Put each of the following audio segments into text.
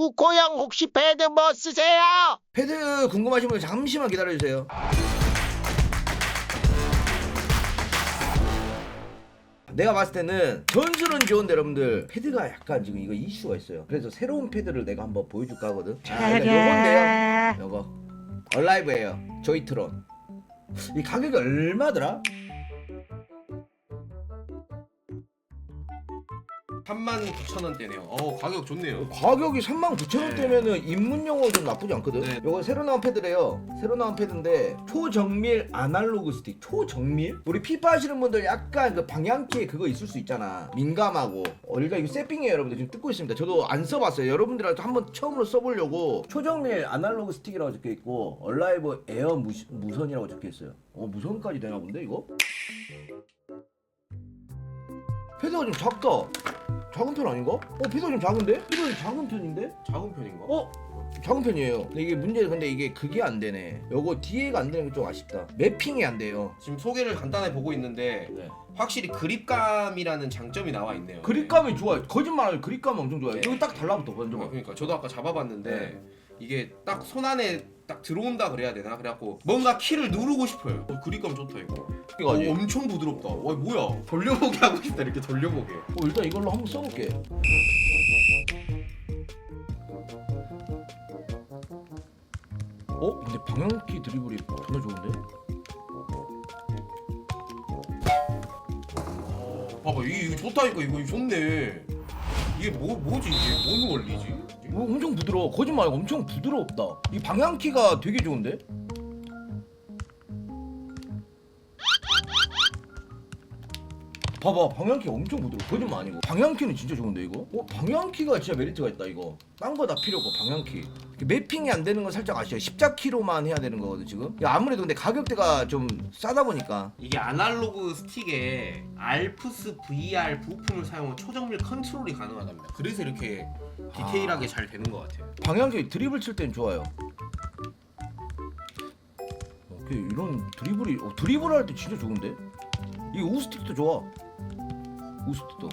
우코형 혹시 패드 뭐 쓰세요? 패드 궁금하신 분 잠시만 기다려주세요. 내가 봤을 때는 전술은 좋은데 여러분들 패드가 약간 지금 이거 이슈가 있어요. 그래서 새로운 패드를 내가 한번 보여줄까 하거든. 아, 일단 요건데요. 요거 얼라이브예요. 조이트론. 이 가격이 얼마더라? 39,000원대네요. 어, 가격 좋네요. 가격이 39,000원대면은 입문용으로 좀 나쁘지 않거든? 네. 요거 새로 나온 패드래요. 새로 나온 패드인데 초정밀 아날로그 스틱. 초정밀? 우리 피파 하시는 분들 약간 그 방향키에 그거 있을 수 있잖아. 민감하고. 어, 일단 이거 세핑이에요, 여러분들. 지금 뜯고 있습니다. 저도 안 써봤어요. 여러분들한테 한번 처음으로 써보려고. 초정밀 아날로그 스틱이라고 적혀 있고, 얼라이브 에어 무, 무선이라고 적혀 있어요. 어, 무선까지 되나 본데, 이거? 패드가 좀 작다. 작은 편 아닌가? 어, 패드가 좀 작은데? 패드가 좀 작은 편인데? 작은 편인가? 어? 작은 편이에요. 근데 이게 문제 근데 이게 그게 안 되네. 요거 뒤에가 안 되는 게 좀 아쉽다. 매핑이 안 돼요. 지금 소개를 간단히 보고 있는데 확실히 그립감이라는 장점이 나와 있네요. 그립감이 좋아요. 거짓말하지 그립감 엄청 좋아요. 네. 여기 딱 달라붙어. 네. 먼저 어, 봐. 그러니까 저도 아까 잡아봤는데 네. 이게 딱 손 안에 딱 들어온다 그래야 되나? 그래갖고 뭔가 키를 누르고 싶어요. 어, 그립감 좋다 이거. 이거 어, 아니. 어, 엄청 부드럽다. 와 뭐야? 돌려보게 하고 싶다 이렇게 돌려보게. 일단 이걸로 한번 써볼게. 어? 근데 방향키 드리블이 존나 좋은데? 봐봐 이게, 이거 좋다니까 이거, 이거 좋네. 이게 뭐 뭐지 이게 뭔 원리지? 뭐 엄청 부드러워. 거짓말 엄청 부드럽다. 이 방향키가 되게 좋은데? 봐봐 방향키 엄청 부드러워 거짓말 아니고 방향키는 진짜 좋은데 이거? 어? 방향키가 진짜 메리트가 있다 이거 딴 거 다 필요 없고 방향키 매핑이 안 되는 건 살짝 아시죠? 십자키로만 해야 되는 거거든 지금 야, 아무래도 근데 가격대가 좀 싸다 보니까 이게 아날로그 스틱에 알프스 VR 부품을 사용한 초정밀 컨트롤이 가능하답니다. 그래서 이렇게 디테일하게 잘 되는 것 같아요. 방향키 드리블 칠 땐 좋아요 오케이 이런 드리블이 어, 드리블 할 때 진짜 좋은데? 이게 우스틱도 좋아 우스틱도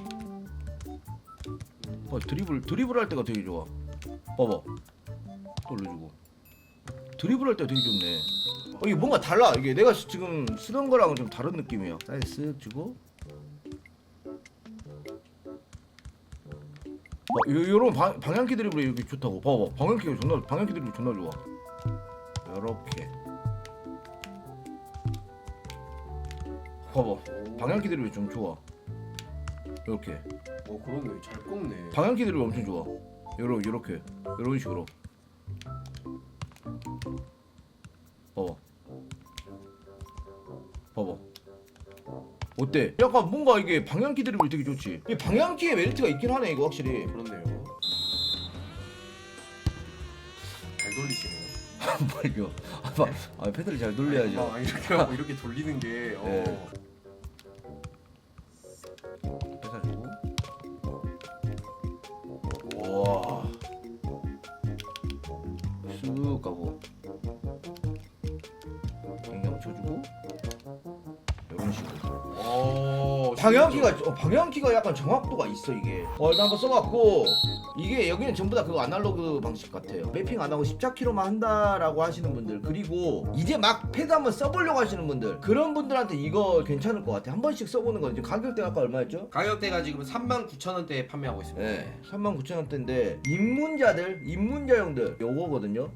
봐 드리블 드리블 할 때가 되게 좋아 봐봐. 돌려주고. 드리블 할때 되게 좋네. 어, 이게 뭔가 달라. 이게 내가 지금 쓰던 거랑은 좀 다른 느낌이야 사이즈 쓱 주고. 어, 요, 요런 방, 방향키 드리블이 이렇게 좋다고. 봐봐. 방향키가 존나 방향키 드리블 존나 좋아. 요렇게. 봐봐. 방향키 드리블이 좀 좋아. 이렇게. 어 그러네. 잘 꺾네. 방향키 드리블 엄청 좋아 요러 요렇게 요런 식으로 봐봐 봐봐 어때? 약간 뭔가 이게 방향키 드리블 되게 좋지 이 방향키의 메리트가 있긴 하네 이거 확실히 그렇네요. 잘 돌리시네요. 뭐 이거 아, 봐. 아 패드를 잘 돌려야죠 아, 이렇게 하고 이렇게 돌리는 게 어. 네. 쑥 가고 경경 쳐주고 이런 식으로. 어, 방향키가 어, 방향키가 약간 정확도가 있어 이게. 어 일단 한번 써봤고 이게 여기는 전부 다 그 아날로그 방식 같아요. 매핑 안 하고 14kg만 한다라고 하시는 분들 그리고 이제 막 패드 한번 써보려고 하시는 분들 그런 분들한테 이거 괜찮을 것 같아 한 번씩 써보는 거. 지금 가격대가 아까 얼마였죠? 가격대가 지금 39,000원대에 판매하고 있습니다. 네 39,000원대인데 입문자들 입문자용들 요거거든요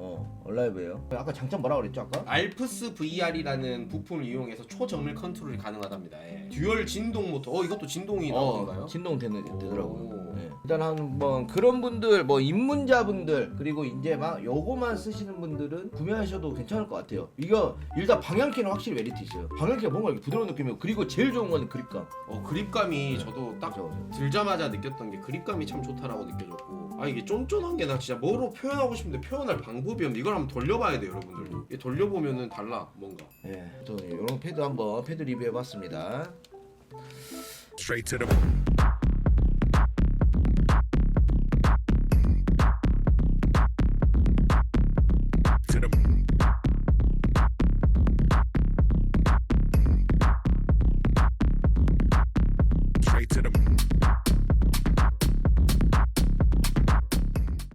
어 얼라이브예요 아까 장점 뭐라 그랬죠 아까? 알프스 VR이라는 부품을 이용해서 초정밀 컨트롤이 가능하답니다. 예. 듀얼 진동 모터. 어 이것도 진동이 나오는가요? 어, 진동 되는, 되더라고요. 오. 네. 일단 한번 그런 분들, 뭐 입문자분들 그리고 이제 막 요거만 쓰시는 분들은 구매하셔도 괜찮을 것 같아요. 이거 일단 방향키는 확실히 메리트 있어요. 방향키가 뭔가 이렇게 부드러운 느낌이고 그리고 제일 좋은 건 그립감. 어 그립감이 저도 딱 그죠, 그죠. 들자마자 느꼈던 게 그립감이 참 좋다라고 느껴졌고 아 이게 쫀쫀한 게 나 진짜 뭐로 표현하고 싶은데 표현할 방법이 없는데 이걸 한번 돌려봐야 돼요 여러분들. 이게 돌려보면은 달라 뭔가. 예, 또 이런 패드 한번 패드 리뷰해봤습니다. Straight to the